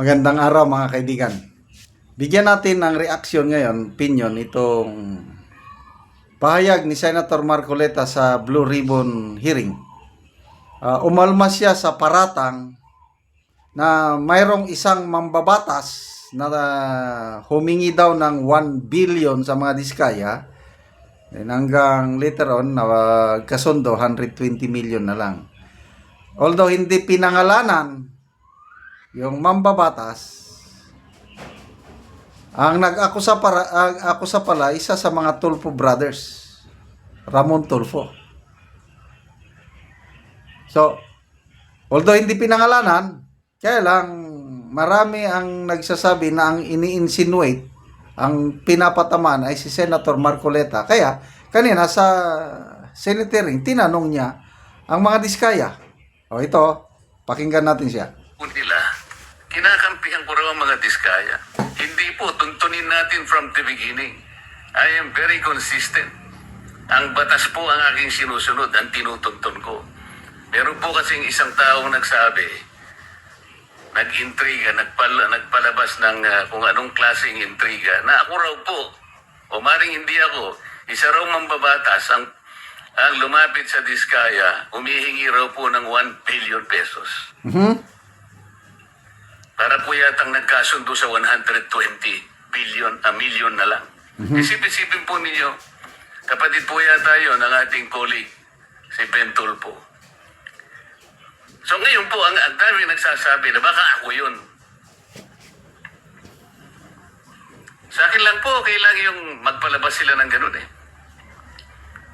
Magandang araw mga kaibigan. Bigyan natin ng reaksyon ngayon, opinion, itong pahayag ni Senator Marcoleta sa Blue Ribbon hearing. Ah, umalma siya sa paratang na mayroong isang mambabatas na ah, humingi daw ng 1 billion sa mga diskaya Then hanggang later on, na kasundo, 120 million na lang. Although hindi pinangalanan yung mambabatas, ang nag-akusa para ang akusa pala isa sa mga Tulfo brothers, Ramon Tulfo. So, although hindi pinangalanan, kaya lang marami ang nagsasabi na ang ini-insinuate ang pinapatamaan ay si Senator Marcoleta. Kaya kanina sa Senate hearing, tinanong niya ang mga diskaya. O ito, pakinggan natin siya. Kinakampihan ko raw ang mga diskaya. Hindi po, tuntunin natin from the beginning. I am very consistent. Ang batas po ang aking sinusunod, ang tinutuntun ko. Meron po kasing isang taong nagsabi, nag-intriga, nagpala, nagpalabas ng ah, kung anong klaseng intriga, na ako raw po, o maring hindi ako, isa raw mambabatas ang ang lumapit sa Diskaya, humihingi raw po ng 1 billion pesos. Mhm. Para po yatang nagkasundo sa 120 billion, a million na lang. Isip-isipin po ninyo, kapatid po yata yun ng ating colleague, si Ben Tulpo. So ngayon po, ang, ang dami nagsasabi na baka ako yun. Sa akin lang po, kailangan yung magpalabas sila ng ganun eh.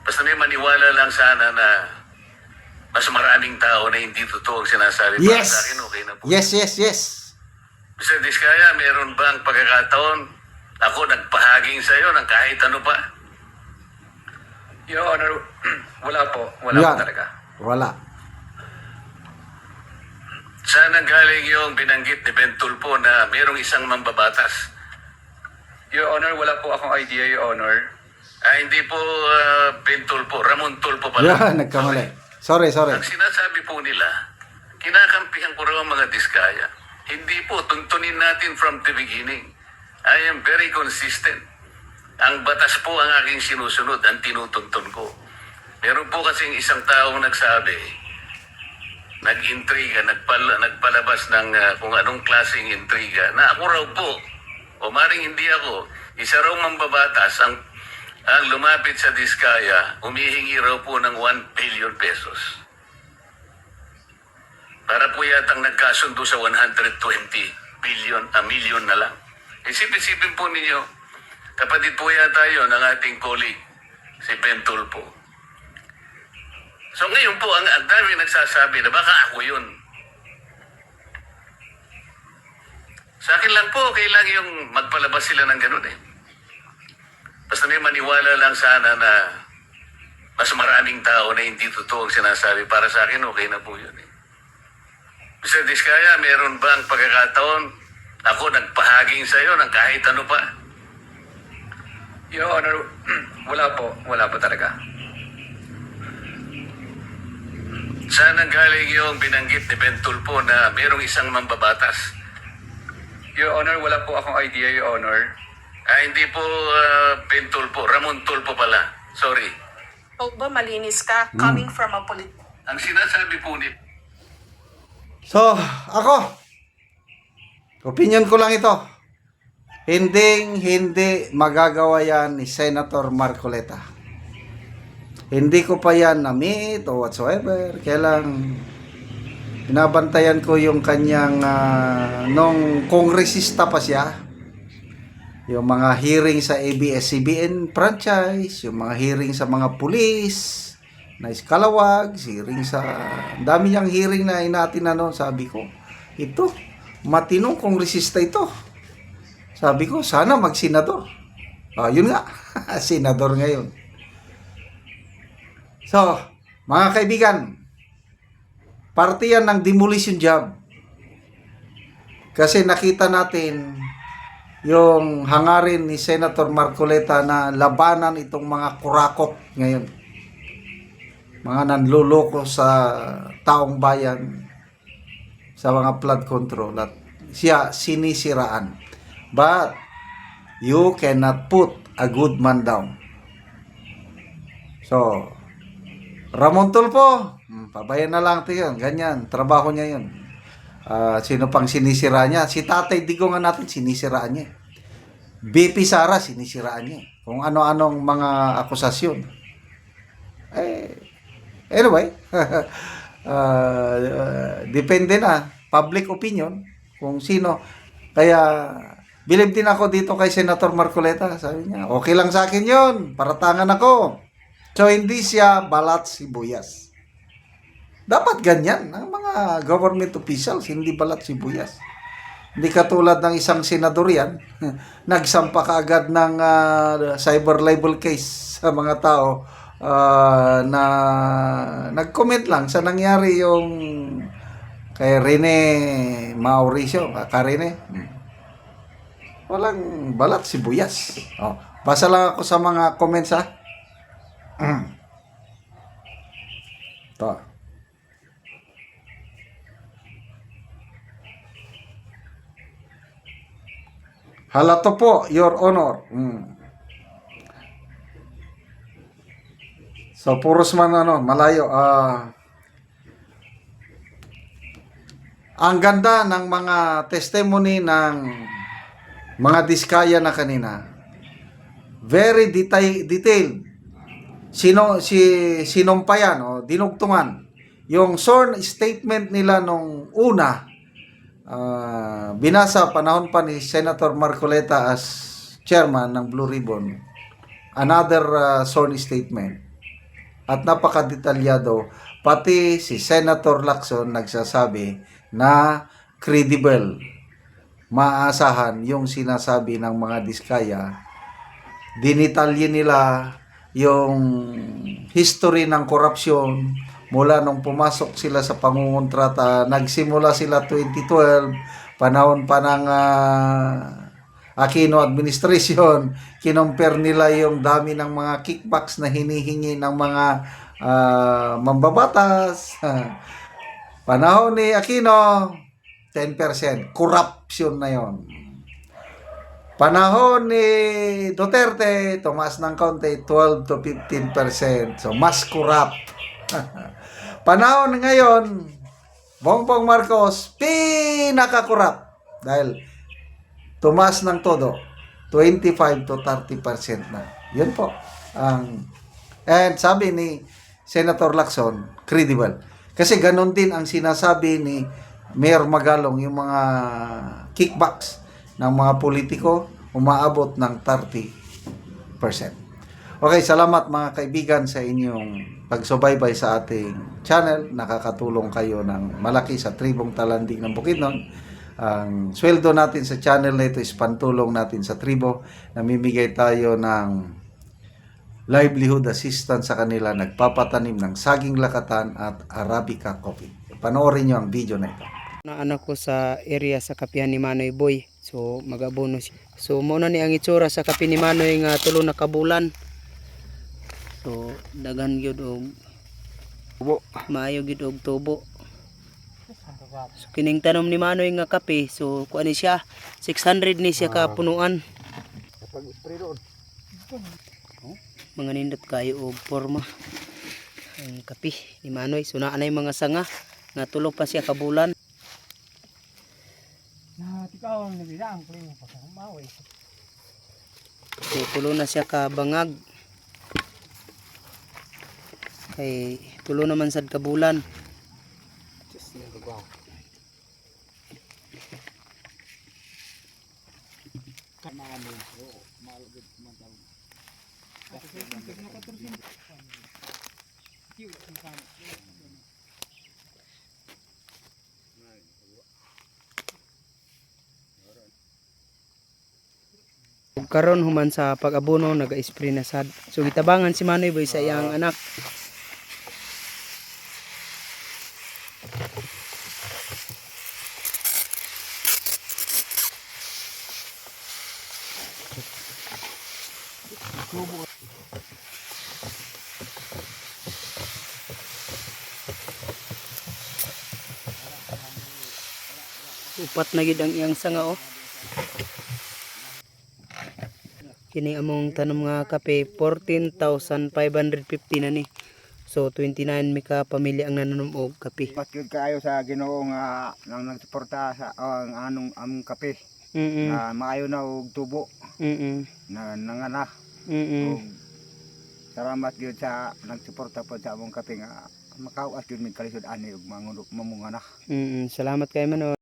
Basta may maniwala lang sana na mas maraming tao na hindi totoo ang sinasabi para Yes. sa akin, okay na po. Yes, yes, yes. Mr. Diskaya, meron bang pagkakataon ako nagpahaging sa iyo ng kahit ano pa? Your Honor, wala po. Wala Yan. po talaga. Wala. Saan ang galing yung binanggit ni Ben Tulpo na merong isang mambabatas? Your Honor, wala po akong idea, Your Honor. Ah, hindi po ah, Ben Tulpo, Ramon Tulpo pala. Yan, nagkamali. Sorry, sorry. Ang sinasabi po nila, kinakampihan ko raw ang mga diskaya. Hindi po, tuntunin natin from the beginning. I am very consistent. Ang batas po ang aking sinusunod, ang tinutuntun ko. Meron po kasing isang taong nagsabi, nag-intriga, nagpala, nagpalabas ng ah, kung anong klaseng intriga, na ako raw po, o maring hindi ako, isa raw mambabatas ang ang lumapit sa Diskaya, humihingi raw po ng 1 billion pesos. Po yatang nagkasundo sa 120 billion, a million na lang. Isip-isipin po ninyo, kapatid po yata yun ng ating colleague, si Ben Tulpo. So ngayon po, ang, ang dami nagsasabi na baka ako yun. Sa akin lang po, kailangan yung magpalabas sila ng ganun eh. Basta may maniwala lang sana na mas maraming tao na hindi totoo ang sinasabi. Para sa akin, okay na po yun eh. Mr. Diskaya, meron bang pagkakataon ako nagpahaging sa iyo ng kahit ano pa? Your Honor, wala po. Wala po talaga. Saan ang galing yung binanggit ni Ben Tulpo na merong isang mambabatas? Your Honor, wala po akong idea, Your Honor. Ah, hindi po ah, Ben Tulpo, Ramon Tulpo pala. Sorry. O ba malinis ka coming from a polit Ang sinasabi po ni So, ako, opinion ko lang ito. Hindi, hindi magagawa yan ni Senator Marcoleta. Hindi ko pa yan na-meet o whatsoever. Kaya lang, binabantayan ko yung kanyang, ah, nung kongresista pa siya, yung mga hearing sa ABS-CBN franchise, yung mga hearing sa mga pulis, na iskalawag, hearing sa... Dami niyang hearing na inatin na noon. Sabi ko, ito, matinong kongresista ito. Sabi ko, sana mag-senador. Ah, yun nga, senador ngayon. So, mga kaibigan, parte yan ng demolition job. Kasi nakita natin yung hangarin ni Senator Marcoleta na labanan itong mga kurakot ngayon. Mga nanluloko sa taong bayan sa mga flood control at siya sinisiraan. But you cannot put a good man down. So, Ramon Tulfo, hmm, pabayan na lang yun. Ganyan, trabaho niya yun. Ah, sino pang sinisira niya? Si Tatay Digong nga natin, sinisiraan niya. BP Sara, sinisiraan niya. Kung ano-anong mga akusasyon. Eh, anyway, ah, depende na. Public opinion, kung sino. Kaya, believe din ako dito kay Senator Marcoleta. Sabi niya, okay lang sa akin yun. Paratangan ako. So, hindi siya balat sibuyas. Dapat ganyan ang mga government officials, hindi balat sibuyas. Hindi katulad ng isang senador yan, nagsampa ka agad ng ah, cyber libel case sa mga tao ah, na nag-comment lang sa nangyari yung kay Rene Mauricio, ka Rene. Hmm. Walang balat sibuyas. Oh, basa lang ako sa mga comments ha. To. Halato po, Your Honor. Mm. So, puros man ano, malayo. Ah, ang ganda ng mga testimony ng mga diskaya na kanina. Very detail, detailed. Sino, si, sinumpayan o dinugtungan. Yung sworn statement nila nung una, Ah, binasa panahon pa ni Senator Marcoleta as chairman ng Blue Ribbon another uh, sworn statement at napakadetalyado pati si Senator Lacson nagsasabi na credible. Maasahan yung sinasabi ng mga diskaya. Dinitalye nila yung history ng korupsyon. Mula nung pumasok sila sa pangungontrata, nagsimula sila 2012, panahon pa ng ah, Aquino administration, kinumpir nila yung dami ng mga kickbacks na hinihingi ng mga ah, mambabatas. panahon ni Aquino, 10%. Corruption na yon. Panahon ni Duterte, tumaas ng kaunti, 12 to 15%. So, mas corrupt. Panahon ngayon, Bongbong Marcos, pinakakurap. Dahil tumaas ng todo, 25 to 30% na. Yun po. Ang, and sabi ni Senator Lacson, credible. Kasi ganun din ang sinasabi ni Mayor Magalong, yung mga kickbacks ng mga politiko, umaabot ng 30%. Okay, salamat mga kaibigan sa inyong pagsubaybay sa ating channel. Nakakatulong kayo ng malaki sa tribong talanding ng Bukidnon. Ang sweldo natin sa channel na ito is pantulong natin sa tribo. Namimigay tayo ng livelihood assistance sa kanila. Nagpapatanim ng saging lakatan at Arabica coffee. Panoorin nyo ang video na ito. na anak ko sa area sa kapihan ni Manoy Boy. So magabono siya. So mao na ni ang itsura sa kapi ni Manoy nga tulo na kabulan. So daghan gyud og tubo. Maayo gyud og tubo. So kining tanom ni Manoy nga kape, so kuan ni siya 600 ni siya ka punuan. Mga nindot kayo og forma. Ang kape ni Manoy. So naa na mga sanga nga tulo pa siya kabulan. So, tulo na siya ka bangag. Kay tulo naman sad kabulan. Ug karon human sa pag-abono naga-spray na sad. So gitabangan si Manoy boy sa iyang anak. Upat na gid ang iyang sanga oh. Kini among tanom nga kape 14,550 na ni. So 29 mi ka pamilya ang nananom og kape. Good kaayo sa Ginoo nga nang nagsuporta sa ang anong among kape Mm. na maayo na og tubo Mm. na nangana Mm. og salamat gyud sa nagsuporta po sa among kape nga makawas gyud mi kalisod ani og mangunok mamungana. Mm. Salamat kay Manoy.